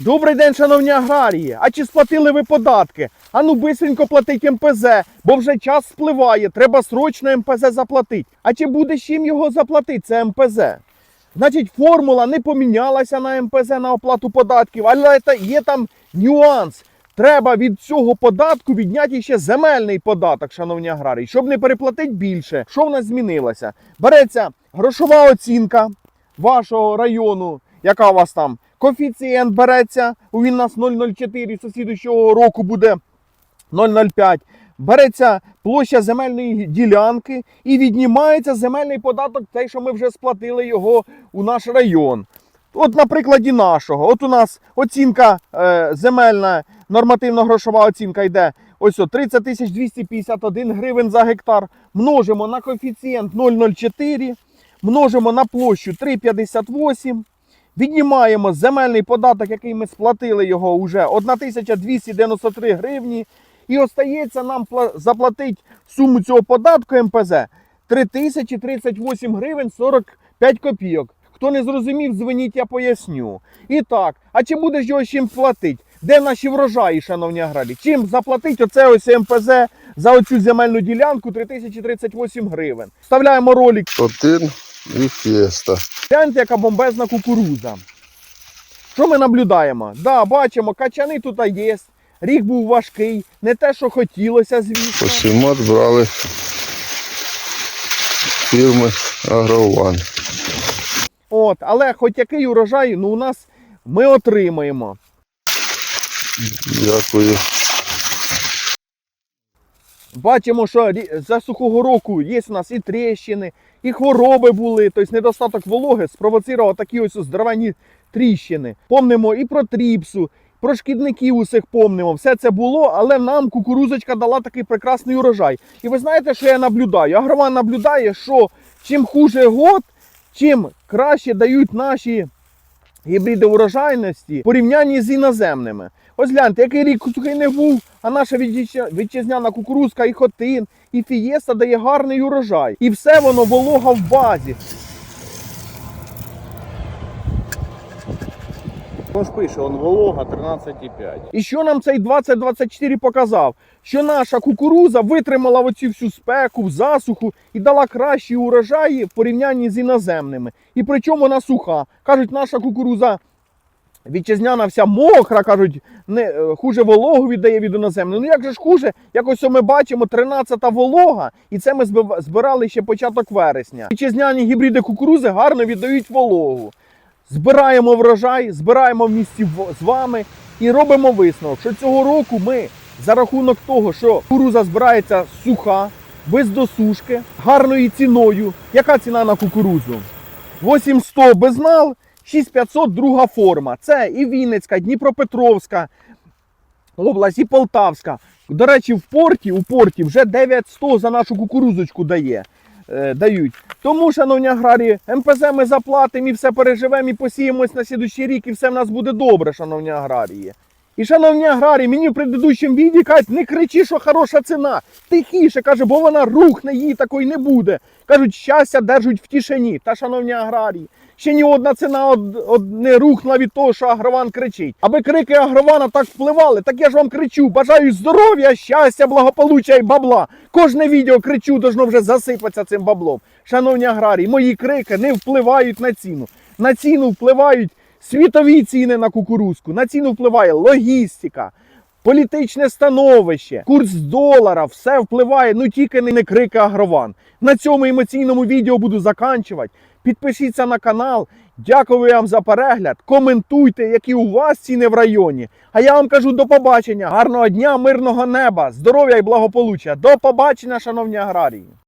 Добрий день, шановні аграрії! А чи сплатили ви податки? Ану бистренько платить МПЗ, бо вже час спливає, треба срочно МПЗ заплатити. А чи буде чим його заплатити, це МПЗ? Значить, формула не помінялася на МПЗ на оплату податків, але є там нюанс. Треба від цього податку відняти ще земельний податок, шановні аграрії, щоб не переплатити більше. Що в нас змінилося? Береться грошова оцінка вашого району, яка у вас там коефіцієнт береться, він у нас 0,04, з слідущого року буде 0,05. Береться площа земельної ділянки і віднімається земельний податок, той, що ми вже сплатили його у наш район. От на прикладі нашого. От у нас оцінка е, земельна, нормативно-грошова оцінка йде ось о, 30 тисяч 251 гривень за гектар. Множимо на коефіцієнт 0,04, множимо на площу 3,58. Віднімаємо земельний податок, який ми сплатили його вже 1293 гривні. І остається нам пла- заплатити суму цього податку МПЗ 3038 гривень 45 копійок. Хто не зрозумів, дзвоніть, я поясню. І так, а чи будеш його чим платити? Де наші врожаї, шановні аграрії? Чим заплатити оце ось МПЗ за оцю земельну ділянку 3038 гривень? Вставляємо ролик Один і фієста. Гляньте, яка бомбезна кукуруза. Що ми наблюдаємо? Да, бачимо, качани тут є. Рік був важкий, не те, що хотілося, звісно. Посімат брали фірми Агрован. От, але хоч який урожай, ну у нас ми отримаємо. Дякую. Бачимо, що за сухого року є у нас і тріщини, і хвороби були. Тобто недостаток вологи спровоцирував такі ось здоровенні тріщини. Помнимо і про тріпсу, про шкідників усіх помнимо. Все це було, але нам кукурузочка дала такий прекрасний урожай. І ви знаєте, що я наблюдаю? Агрован наблюдає, що чим хуже год, чим краще дають наші гібриди урожайності порівнянні з іноземними. Ось гляньте, який рік сухий не був, а наша вітчизня- вітчизняна кукурузка і хотин, і фієста дає гарний урожай. І все воно волога в базі. Ось пише, он волога 13,5. І що нам цей 2024 показав? Що наша кукуруза витримала оцю всю спеку, засуху і дала кращі урожаї в порівнянні з іноземними. І причому вона суха. Кажуть, наша кукуруза вітчизняна вся мокра, кажуть, не, е, хуже вологу віддає від іноземної. Ну як же ж хуже? Якось ми бачимо 13-та волога, і це ми збирали ще початок вересня. Вітчизняні гібриди кукурузи гарно віддають вологу. Збираємо врожай, збираємо в місті з вами і робимо висновок, що цього року ми за рахунок того, що кукуруза збирається суха, без досушки, гарною ціною. Яка ціна на кукурузу? 8100 безнал, 6500 друга форма. Це і Вінницька, Дніпропетровська область, і Полтавська. До речі, в порті, у порті вже 9100 за нашу кукурузочку дає. Е, дають. Тому, шановні аграрії, МПЗ ми заплатимо і все переживемо і посіємось на слідущий рік, і все в нас буде добре, шановні аграрії. І шановні аграрії, мені в предыдущому відео кажуть, не кричи, що хороша ціна. Тихіше, каже, бо вона рухне, її такої не буде. Кажуть, щастя держуть в тишині. Та, шановні аграрії, ще ні одна ціна од, од- не рухнула від того, що агрован кричить. Аби крики агрована так впливали, так я ж вам кричу. Бажаю здоров'я, щастя, благополуччя і бабла. Кожне відео кричу, должно вже засипатися цим баблом. Шановні аграрії, мої крики не впливають на ціну. На ціну впливають світові ціни на кукурузку, на ціну впливає логістика. Політичне становище, курс долара, все впливає, ну тільки не крики агрован. На цьому емоційному відео буду заканчувати. Підпишіться на канал. Дякую вам за перегляд. Коментуйте, які у вас ціни в районі. А я вам кажу до побачення. Гарного дня, мирного неба, здоров'я і благополуччя. До побачення, шановні аграрії.